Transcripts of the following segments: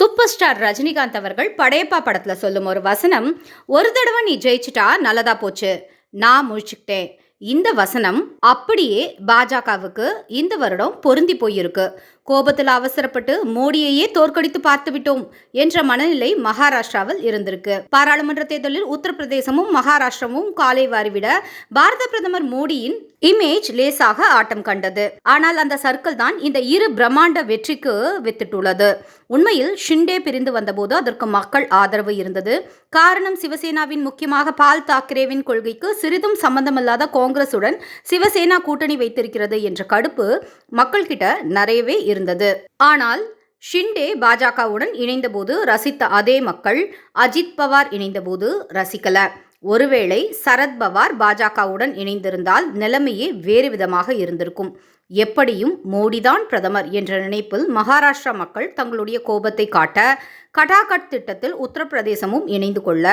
Super star Rajinikanth அவர்கள் படையப்பா படத்தில் சொல்லும் ஒரு வசனம் ஒரு தடவை நீ ஜெயிச்சிட்டா நல்லதா போச்சு. நான் முழிச்சுக்கிட்டேன். இந்த வசனம் அப்படியே பாஜகவுக்கு இந்த வருடம் பொருந்தி போயிருக்கு. கோபத்தில் அவசரப்பட்டு மோடியையே தோற்கடித்து பார்த்து விட்டோம் என்ற மனநிலை மகாராஷ்டிராவில் இருந்திருக்கு. பாராளுமன்ற தேர்தலில் உத்தரப்பிரதேசமும் மகாராஷ்டிரமும் காலை வாரிவிட பாரத பிரதமர் மோடியின் இமேஜ் லேசாக ஆட்டம் கண்டது. ஆனால் அந்த சர்க்கிள் தான் இந்த இரு பிரம்மாண்ட வெற்றிக்கு வித்திட்டுள்ளது. உண்மையில் ஷிண்டே பிரிந்து வந்தபோது அதற்கு மக்கள் ஆதரவு இருந்தது. காரணம் சிவசேனாவின் முக்கியமாக பால் தாக்கரேவின் கொள்கைக்கு சிறிதும் சம்பந்தமில்லாத காங்கிரசுடன் சிவசேனா கூட்டணி வைத்திருக்கிறது என்ற கடுப்பு மக்கள்கிட்ட நிறையவே இருந்தது. ஆனால் ஷிண்டே பாஜகவுடன் இணைந்தபோது ரசித்த அதே மக்கள் அஜித் பவார் இணைந்தபோது ரசிக்கல. ஒருவேளை சரத் பவார் பாஜகவுடன் இணைந்திருந்தால் நிலைமையே வேறு விதமாக இருந்திருக்கும். எப்படியும் மோடிதான் பிரதமர் என்ற நினைப்பில் மகாராஷ்டிரா மக்கள் தங்களுடைய கோபத்தை காட்ட கடாகட் திட்டத்தில் உத்தரப்பிரதேசமும் இணைந்து கொள்ள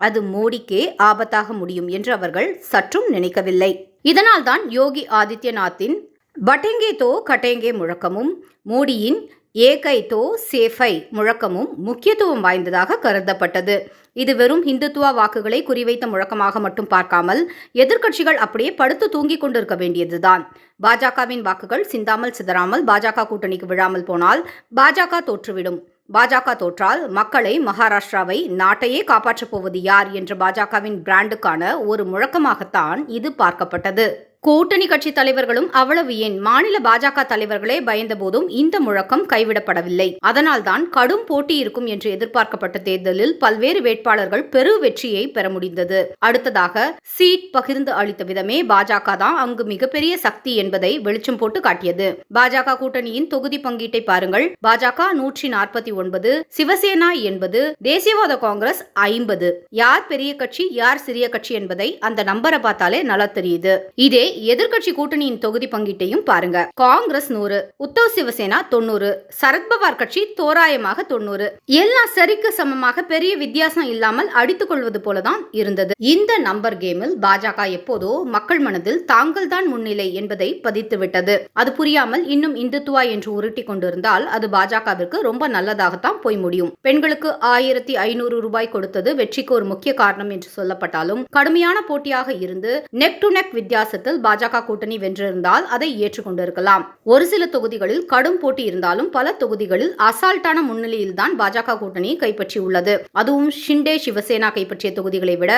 அது மோடிக்கே ஆபத்தாக முடியும் என்று அவர்கள் சற்றும் நினைக்கவில்லை. இதனால்தான் யோகி ஆதித்யநாத்தின் பட்டெங்கே தோ கட்டேங்கே முழக்கமும் மோடியின் ஏகை தோ சேஃபை முழக்கமும் முக்கியத்துவம் வாய்ந்ததாக கருதப்பட்டது. இது வெறும் இந்துத்துவ வாக்குகளை குறிவைத்த முழக்கமாக மட்டும் பார்க்காமல் எதிர்க்கட்சிகள் அப்படியே படுத்து தூங்கிக் கொண்டிருக்க வேண்டியதுதான். பாஜகவின் வாக்குகள் சிந்தாமல் சிதறாமல் பாஜக கூட்டணிக்கு விழாமல் போனால் பாஜக தோற்றுவிடும். பாஜக தோற்றால் மக்களை மகாராஷ்டிராவை நாட்டையே காப்பாற்றப் போவது யார் என்ற பாஜகவின் பிராண்டுக்கான ஒரு முழக்கமாகத்தான் இது பார்க்கப்பட்டது. கூட்டணி கட்சி தலைவர்களும் அவ்வளவு ஏன்? மாநில பாஜக தலைவர்களே பயந்தபோதும் இந்த முழக்கம் கைவிடப்படவில்லை. அதனால்தான் கடும் போட்டி இருக்கும் என்று எதிர்பார்க்கப்பட்ட தேர்தலில் பல்வேறு வேட்பாளர்கள் பெரு வெற்றியை பெற முடிந்தது. அடுத்ததாக சீட் பகிர்ந்து அளித்த விதமே பாஜக தான் அங்கு மிகப்பெரிய சக்தி என்பதை வெளிச்சம் போட்டு காட்டியது. பாஜக கூட்டணியின் தொகுதி பங்கீட்டை பாருங்கள். பாஜக நூற்றி நாற்பத்தி ஒன்பது சிவசேனா என்பது தேசியவாத காங்கிரஸ் ஐம்பது. யார் பெரிய கட்சி யார் சிறிய கட்சி என்பதை அந்த நம்பரை பார்த்தாலே நல்லா தெரியுது. இதே எதிர்கட்சி கூட்டணியின் தொகுதி பங்கீட்டையும் பாருங்க. காங்கிரஸ் நூறு உத்தவ் சிவசேனா தொண்ணூறு சரத்பவார் கட்சி தோராயமாக தொண்ணூறு. எல்லாம் சரிக்கு சமமாக பெரிய வித்தியாசம் இல்லாமல் அடித்துக் கொள்வது போலதான் இருந்தது. இந்த நம்பர் கேமில் பாஜக எப்போதோ மக்கள் மனதில் தாங்கள் தான் முன்னிலை என்பதை பதித்து விட்டது. அது புரியாமல் இன்னும் இந்துத்துவா என்று உருட்டி கொண்டிருந்தால் அது பாஜகவிற்கு ரொம்ப நல்லதாகத்தான் போய் முடியும். பெண்களுக்கு ஆயிரத்தி ஐநூறு ரூபாய் கொடுத்தது வெற்றிக்கு ஒரு முக்கிய காரணம் என்று சொல்லப்பட்டாலும் கடுமையான போட்டியாக இருந்து நெக் டு நெக் வித்தியாசத்தில் பாஜக கூட்டணி வென்றிருந்தால் அதை ஏற்றுக்கொண்டிருக்கலாம். ஒரு சில தொகுதிகளில் கடும் போட்டி இருந்தாலும் பல தொகுதிகளில் அசால்ட்டான முன்னிலையில்தான் பாஜக கூட்டணி கைப்பற்றியுள்ளது. அதுவும் ஷிண்டே சிவசேனா கைப்பற்றிய தொகுதிகளை விட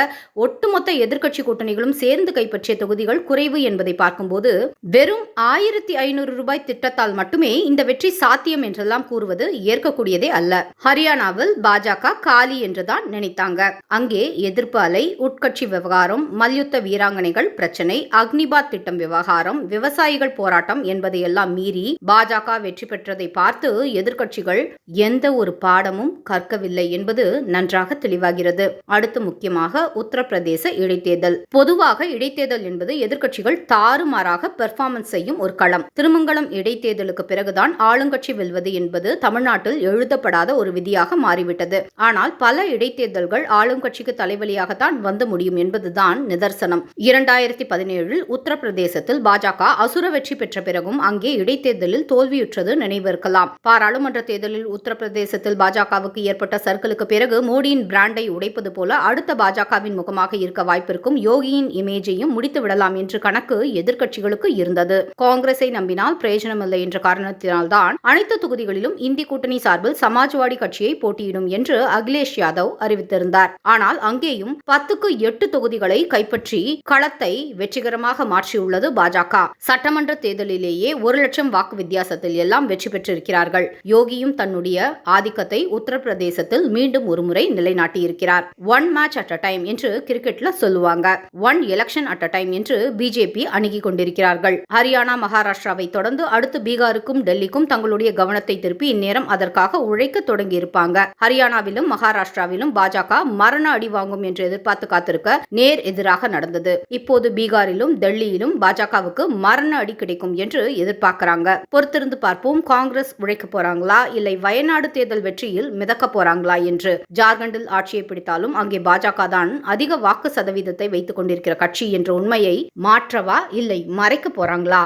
ஒட்டுமொத்த எதிர்க்கட்சி கூட்டணிகளும் சேர்ந்து கைப்பற்றிய தொகுதிகள் குறைவு என்பதை பார்க்கும்போது வெறும் ஆயிரத்தி ஐநூறு ரூபாய் திட்டத்தால் மட்டுமே இந்த வெற்றி சாத்தியம் என்றெல்லாம் கூறுவது ஏற்கக்கூடியதே அல்ல. ஹரியானாவில் பாஜக காலி என்றுதான் நினைத்தாங்க. அங்கே எதிர்ப்பு அலை உட்கட்சி விவகாரம் மல்யுத்த வீராங்கனைகள் பிரச்சனை அக்னிபா அக்னிபாத் திட்டம் விவகாரம் விவசாயிகள் போராட்டம் என்பதையெல்லாம் மீறி பாஜக வெற்றி பெற்றதை பார்த்து எதிர்க்கட்சிகள் எந்த ஒரு பாடமும் கற்கவில்லை என்பது நன்றாக தெளிவாகிறது. அடுத்து முக்கியமாக உத்தரப்பிரதேச இடைத்தேர்தல். பொதுவாக இடைத்தேர்தல் என்பது எதிர்க்கட்சிகள் தாறுமாறாக பெர்ஃபார்மன்ஸ் செய்யும் ஒரு களம். திருமங்கலம் இடைத்தேர்தலுக்கு பிறகுதான் ஆளுங்கட்சி வெல்வது என்பது தமிழ்நாட்டில் எழுதப்படாத ஒரு விதியாக மாறிவிட்டது. ஆனால் பல இடைத்தேர்தல்கள் ஆளுங்கட்சிக்கு தலைவலியாகத்தான் வந்து முடியும் என்பதுதான் நிதர்சனம். இரண்டாயிரத்தி பதினேழில் உத்தரப்பிரதேசத்தில் பாஜக அசுர வெற்றி பெற்ற பிறகும் அங்கே இடைத்தேர்தலில் தோல்வியுற்றது நினைவிருக்கலாம். பாராளுமன்ற தேர்தலில் உத்தரப்பிரதேசத்தில் பாஜகவுக்கு ஏற்பட்ட சர்க்கிளுக்கு பிறகு மோடியின் பிராண்டை உடைப்பது போல அடுத்த பாஜகவின் முகமாக இருக்க வாய்ப்பிருக்கும் யோகியின் இமேஜையும் முடித்து விடலாம் என்று கணக்கு எதிர்க்கட்சிகளுக்கு இருந்தது. காங்கிரஸை நம்பினால் பிரயோஜனமில்லை என்ற காரணத்தினால்தான் அனைத்து தொகுதிகளிலும் இந்தி கூட்டணி சார்பில் சமாஜ்வாடி கட்சியை போட்டியிடும் என்று அகிலேஷ் யாதவ் அறிவித்திருந்தார். ஆனால் அங்கேயும் பத்துக்கு எட்டு தொகுதிகளை கைப்பற்றி களத்தை வெற்றிகரமாக மாற்றியுள்ளது பாஜக. சட்டமன்ற தேர்தலிலேயே ஒரு லட்சம் வாக்கு வித்தியாசத்தில் எல்லாம் வெற்றி பெற்றிருக்கிறார்கள். யோகியும் தன்னுடைய ஆதிக்கத்தை உத்தரப்பிரதேசத்தில் மீண்டும் ஒருமுறை நிலைநாட்டியிருக்கிறார். One match at a time என்று கிரிக்கெட்ல சொல்லுவாங்க. One election at a time என்று பிஜேபி அணுகி கொண்டிருக்கிறார்கள். ஹரியானா மகாராஷ்டிராவை தொடர்ந்து அடுத்து பீகாருக்கும் டெல்லிக்கும் தங்களுடைய கவனத்தை திருப்பி இந்நேரம் அதற்காக உழைக்க தொடங்கியிருப்பாங்க. ஹரியானாவிலும் மகாராஷ்டிராவிலும் பாஜக மரண அடி வாங்கும் என்று எதிர்பார்த்து காத்திருக்க நேர் எதிராக நடந்தது. இப்போது பீகாரிலும் டெல்லி டெல்லியிலும் பாஜகவுக்கு மரண அடி கிடைக்கும் என்று எதிர்பார்க்கிறாங்க. பொறுத்திருந்து பார்ப்போம். காங்கிரஸ் உழைக்க போறாங்களா? இல்லை வயநாடு தேர்தல் வெற்றியில் மிதக்க போறாங்களா என்று? ஜார்க்கண்டில் ஆட்சியை பிடித்தாலும் அங்கே பாஜக தான் அதிக வாக்கு சதவீதத்தை வைத்துக் கொண்டிருக்கிற கட்சி என்ற உண்மையை மாற்றவா? இல்லை மறைக்க போறாங்களா?